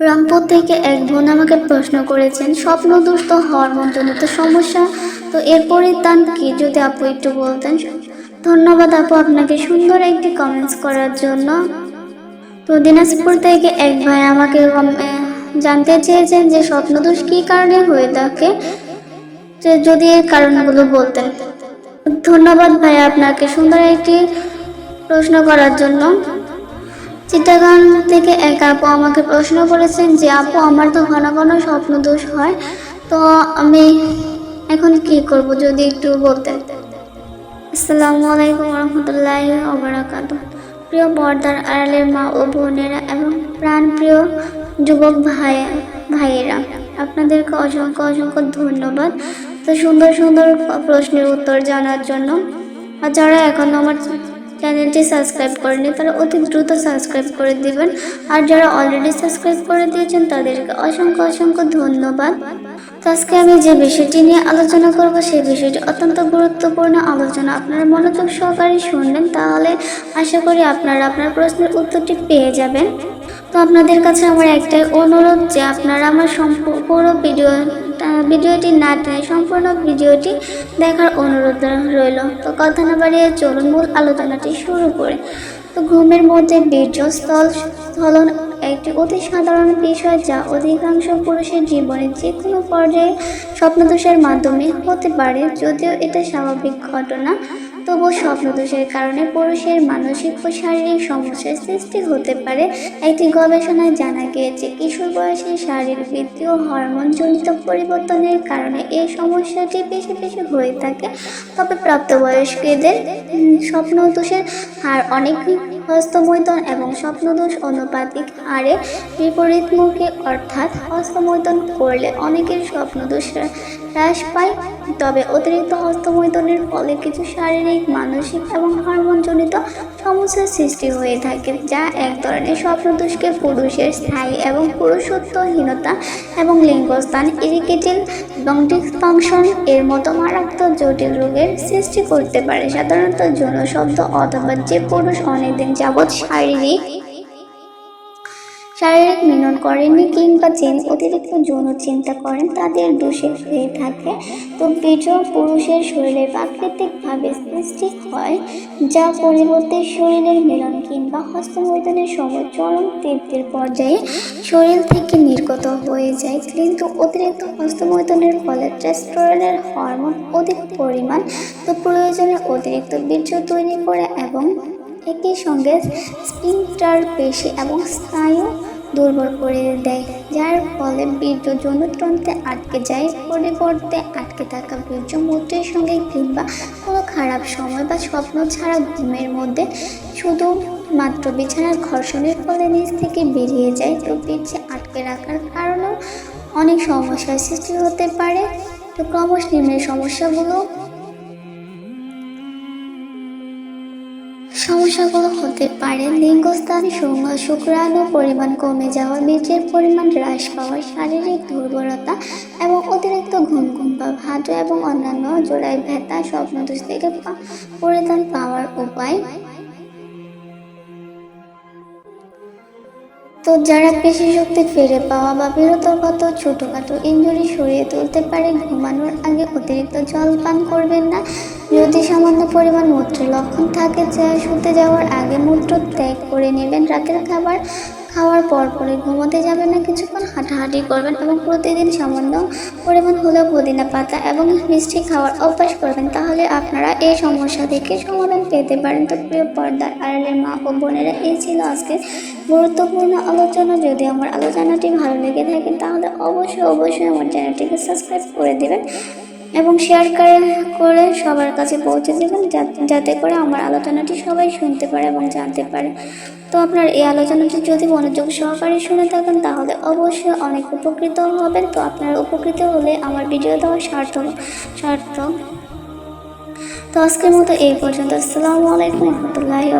রংপুর থেকে এক বোন আমাকে প্রশ্ন করেছেন, স্বপ্ন দুষ্ট হরমোনজনিত সমস্যা। তো এর পরিত্রাণ কি, যদি আপু একটু বলতেন। ধন্যবাদ আপু আপনাকে সুন্দর একটি কমেন্টস করার জন্য। তো দিনাজপুর থেকে এক ভাই আমাকে জানতে চেয়েছেন যে স্বপ্নদোষ কী কারণে হয়ে থাকে, যে যদি এর কারণগুলো বলতেন। ধন্যবাদ ভাই আপনাকে সুন্দর একটি প্রশ্ন করার জন্য। চিটাগাং থেকে এক আপু আমাকে প্রশ্ন করেছেন যে, আপু, আমার তো ঘন ঘন স্বপ্ন দোষ হয়। তো আমি এখন কি করব, যদি একটু বলতেন? আসসালামু আলাইকুম রহমতুল্লাহ ওবরাকাত প্রিয় পর্দার আড়ালের মা ও বোনেরা এবং প্রাণপ্রিয় যুবক ভাই, ভাইয়েরা, আপনাদেরকে অসংখ্য অসংখ্য ধন্যবাদ। তো সুন্দর সুন্দর প্রশ্নের উত্তর জানার জন্য, আর যারা এখনও আমার চ্যানেলটি সাবস্ক্রাইব করেনি তারা অতি দ্রুত সাবস্ক্রাইব করে দিবেন। আর যারা অলরেডি সাবস্ক্রাইব করে দিয়েছেন, তাদেরকে অসংখ্য অসংখ্য ধন্যবাদ। আজকে আমি যে বিষয়টি নিয়ে আলোচনা করব, সেই বিষয়টি অত্যন্ত গুরুত্বপূর্ণ আলোচনা। আপনারা মনোযোগ সহকারে শুনবেন, তাহলে আশা করি আপনারা আপনার প্রশ্নের উত্তরটি পেয়ে যাবেন। তো আপনাদের কাছে আমার একটাই অনুরোধ যে আপনারা আমার সম্পূর্ণ ভিডিও ভিডিওটি না টেনে সম্পূর্ণ ভিডিওটি দেখার অনুরোধ রইল। তো কথা না বাড়িয়ে চলুন, মূল আলোচনাটি শুরু করে। তো ঘুমের মধ্যে বীর্যস্থল স্থলন একটি অতি সাধারণ বিষয় যা অধিকাংশ পুরুষের জীবনে যে কোনো পর্যায়ে স্বপ্নদোষের মাধ্যমে হতে পারে, যদিও এটা স্বাভাবিক ঘটনা। তবু স্বপ্নদোষের কারণে পুরুষের মানসিক ও শারীরিক সমস্যার সৃষ্টি হতে পারে। একটি গবেষণায় জানা গিয়েছে, কিশোর বয়সে শারীরিক বৃদ্ধি ও হরমোনজনিত পরিবর্তনের কারণে এই সমস্যাটি বেশি বেশি হয়ে থাকে। তবে প্রাপ্তবয়স্কদের স্বপ্নদোষের হার অনেক হস্তমৈথন এবং স্বপ্নদোষ অনুপাতিক হারে বিপরীতমুখী অর্থাৎ হস্তমৈথন করলে অনেকের স্বপ্নদোষ হ্রাস পায়। তবে অতিরিক্ত হস্তমৈথনের ফলে কিছু শারীরিক, মানসিক এবং হরমোনজনিত সমস্যার সৃষ্টি হয়ে থাকে, যা এক ধরনের স্বপ্নদোষকে পুরুষের স্থায়ী এবং পুরুষত্বহীনতা এবং লিঙ্গস্থান ইরিকেটিল এবং ডিসফাংশন এর মতো মারাত্মক জটিল রোগের সৃষ্টি করতে পারে। সাধারণত যৌন শব্দ অথবা যে পুরুষ অনেকদিন যাবৎ শারীরিক শারীরিক মিলন করেননি কিংবা অতিরিক্ত যৌন চিন্তা করেন, তাদের দোষে হয়ে থাকে। তো বীর্য পুরুষের শরীরে প্রাকৃতিকভাবে সৃষ্টি হয় যা পরিবর্তে শরীরের মিলন কিংবা হস্তমৈদনের সময় চরম তৃপ্তির পর্যায়ে শরীর থেকে নির্গত হয়ে যায়। কিন্তু অতিরিক্ত হস্তমৈদনের ফলে টেস্টোরেনের হরমোন অধিক পরিমাণ, তো প্রয়োজনে অতিরিক্ত বীর্য তৈরি করে এবং একই সঙ্গে স্পিনটার পেশি এবং স্নায়ু দুর্বল করে দেয়, যার ফলে বীর্য যৌনতন্ত্রে আটকে যায়, পরিবর্তে আটকে থাকা বীর্য মূত্রের সঙ্গে কিংবা কোনো খারাপ সময় বা স্বপ্ন ছাড়া ঘুমের মধ্যে শুধু মাত্র বিছানার ঘর্ষণের ফলে নিজ থেকে বেরিয়ে যায়। তো বীর্যে আটকে রাখার কারণেও অনেক সমস্যার সৃষ্টি হতে পারে। তো ক্রমশ নিম্নের সমস্যাগুলো সমস্যাগুলো হতে পারে। লিঙ্গস্থান শুঙ্গ- শুক্রাণু পরিমাণ কমে যাওয়া, বীর্যের পরিমাণ হ্রাস পাওয়া, শারীরিক দুর্বলতা এবং অতিরিক্ত ঘুম ঘুম বা ভাদ্র এবং অন্যান্য জোড়ায় ব্যথা স্বপ্নদোষ থেকে পা- পরিত্রাণ পাওয়ার উপায়। তো যারা পেশি শক্তি ফিরে পাওয়া বা বিরতগত ছোটোখাটো ইঞ্জুরি সরিয়ে তুলতে পারে, ঘুমানোর আগে অতিরিক্ত জল পান করবেন না। যদি সামান্য পরিমাণ মূত্রের লক্ষণ থাকে যা শুতে যাওয়ার আগে মূত্র ত্যাগ করে নেবেন। রাতের খাবার খাওয়ার পর পরে ঘুমোতে যাবেন না। কিছুক্ষণ হাঁটাহাঁটি করবেন এবং প্রতিদিন সামান্য পরিমাণ হলেও পুদিনা পাতা এবং মিষ্টি খাওয়ার অভ্যাস করবেন। তাহলে আপনারা এই সমস্যা থেকে সমাধান পেতে পারেন। তো প্রিয় পর্দার আড়ালের মা ও বোনেরা এই ছিল আজকে গুরুত্বপূর্ণ আলোচনা। যদি আমার আলোচনাটি ভালো লেগে থাকে, তাহলে অবশ্যই অবশ্যই আমার চ্যানেলটিকে সাবস্ক্রাইব করে দেবেন। এবং শেয়ার করে করে সবার কাছে পৌঁছে দেবেন যাতে করে আমার আলোচনাটি সবাই শুনতে পারে এবং জানতে পারে। তো আপনার এই আলোচনাটি যদি মনোযোগ সহকারে শুনে থাকেন, তাহলে অবশ্যই অনেক উপকৃত হবেন। তো আপনারা উপকৃত হলে আমার ভিডিও দেওয়ার সার্থক সার্থক। তো আজকের মতো এই পর্যন্ত। আসসালামু আলাইকুম রহমতুল্লাহি